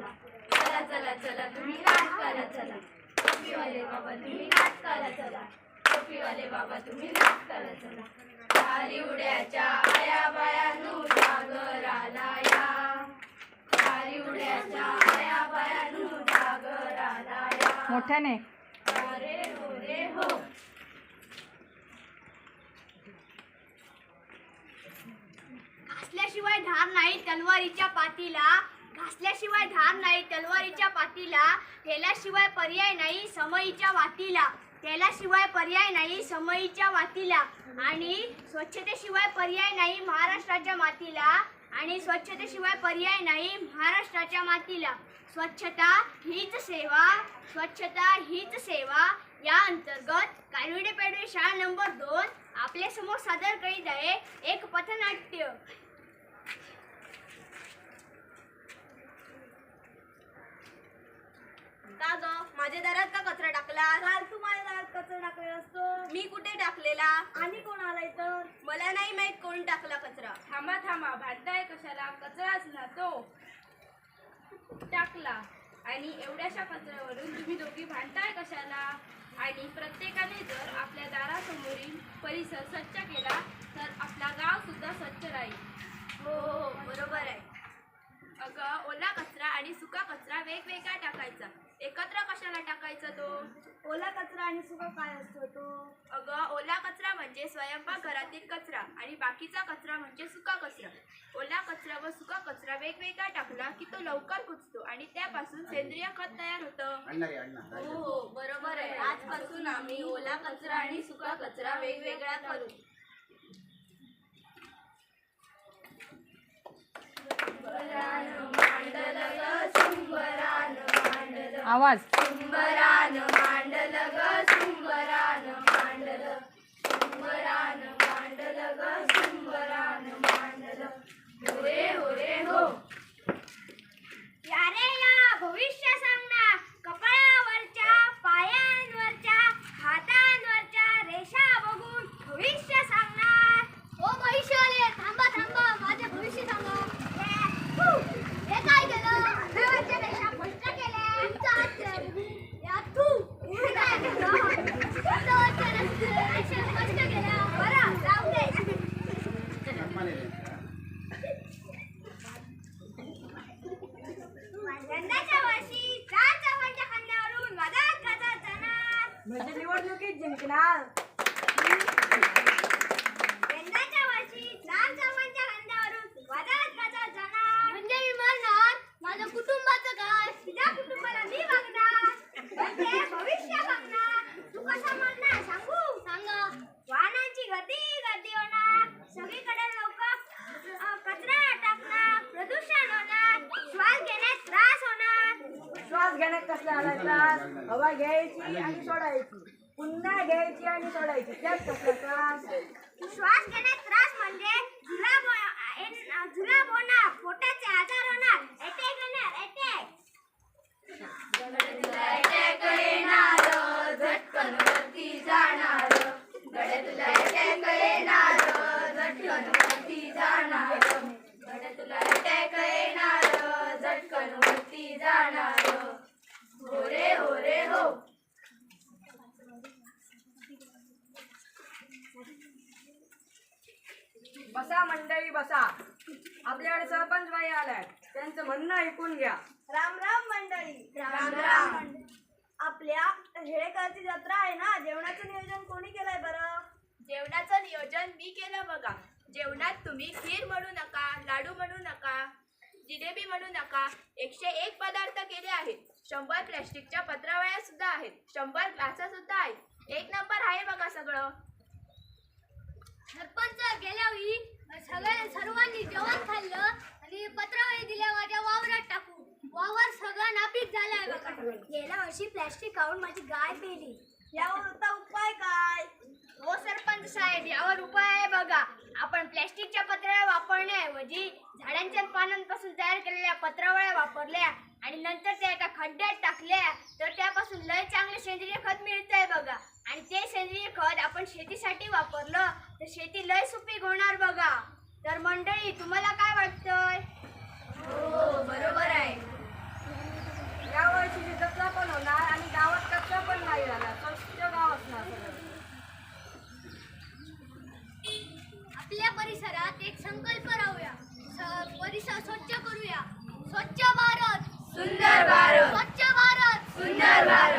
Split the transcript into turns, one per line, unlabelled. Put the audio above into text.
चला चला चला. चला तुम्ही नाटकाला चला. टोपीवाले बाबा तुम्ही नाटकाला चला. टोपीवाले बाबा तुम्ही नाटकाला चला. खाली उड्याच्या आया बायानू जागराला या. खाली उड्याच्या आया बायानू जागराला या.
मोठ्याने.
अरे हो रे हो.
घासल्याशिवाय धार नाही तलवारीच्या पातीला. घासल्याशिवाय धार नाही तलवारीच्या पातीला तेलाशिवाय पर्याय नाही समईच्या वातीला. तेलाशिवाय पर्याय नाही समईच्या वातीला. आणि स्वच्छतेशिवाय पर्याय नाही महाराष्ट्राच्या मातीला. आणि स्वच्छतेशिवाय पर्याय नाही महाराष्ट्राच्या मातीला. स्वच्छता हीच सेवा स्वच्छता हीच सेवा. या अंतर्गत कानविडे पेडवे शाळा नंबर दोन आपल्यासमोर सादर करीत आहे एक पथनाट्य
का ग माझ्या दारात का कचरा टाकला?
काल तू माझ्या दारात कचरा टाकलेला असतो.
मी कुठे टाकलेला?
आणि कोण आलाय तर
मला नाही माहीत कोण टाकला कचरा.
थांबा थांबा. भांडताय कशाला? कचराच ना तो. टाकला. आणि एवढ्याशा कचऱ्यावरून तुम्ही दोघी भांडताय कशाला? आणि प्रत्येकाने जर आपल्या दारासमोरील परिसर स्वच्छ केला तर आपला गाव सुद्धा स्वच्छ राहील.
हो हो हो. बरोबर आहे. ओला कचरा आणि सुका कचरा वेगवेगळा टाकायचा. एकत्र कशाला टाकायचा तो?
ओला कचरा आणि सुका काय असतो तो?
अगं ओला कचरा म्हणजे स्वयंपाकघरातील कचरा आणि बाकीचा कचरा म्हणजे सुका कचरा. ओला कचरा व सुका कचरा वेगवेगळा टाकला की तो लवकर कुजतो आणि त्यापासून सेंद्रिय खत तयार होतं. हो हो बरोबर आहे. आजपासून आम्ही ओला कचरा आणि सुका कचरा वेगवेगळा करू.
आवाज.
सुंबरान मांडल ग सुंबरान मांडल सुंबरान
म्हणजे निवडणुकीत जिंकणार कसला आला त्रास? हवा घ्यायची आणि सोडायची. पुन्हा घ्यायची आणि सोडायची. त्यात कसला त्रास?
श्वास घेण्यात त्रास म्हणजे जुलाब एन- जुलाब होणार पोटाचे आजार होणार अटॅक
बसा मंडळी बसा. आपल्याकडे सरपंच बाई आलाय. त्यांचं म्हणणं ऐकून घ्या.
राम राम मंडळी.
राम राम.
आपल्या हेळेकरची जत्रा आहे ना? जेवणाचं नियोजन कोणी केलंय बरं?
जेवणाचं नियोजन मी केलं बघा. जेवणात तुम्ही खीर म्हणू नका लाडू म्हणू नका जिलेबी म्हणू नका. एकशे एक पदार्थ केले आहेत. शंभर प्लॅस्टिकच्या पत्रावळ्या सुद्धा आहेत. शंभर ग्लास सुद्धा आहेत एक नंबर आहे बघा सगळं
सरपंच गेल्या वेळी सगळ्या सर्वांनी जेवण खाल्लं आणि पत्रावळी दिल्या माझ्या वावरात टाकून वावर सगळा झालाय बघा. गेल्या वर्षी प्लॅस्टिक खाऊन माझी गाय पेली. यावर आता उपाय काय? हो सरपंच साहेब यावर उपाय आहे बघा. आपण प्लॅस्टिकच्या पत्रावळ्या वापरण्याऐवजी झाडांच्या पानांपासून तयार केलेल्या पत्रावळ्या वापरल्या आणि नंतर त्या एका खड्ड्यात टाकल्या तर त्यापासून लय चांगले सेंद्रिय खत मिळतंय बघा. आणि ते सेंद्रिय खत आपण शेतीसाठी वापरलं तर शेती लय सुपीक होणार बघा. तर मंडळी तुम्हाला काय वाटतंय?
हो बरोबर आहे.
स्वच्छ करूया. स्वच्छ भारत.
सुंदर भारत.
स्वच्छ भारत.
सुंदर भारत.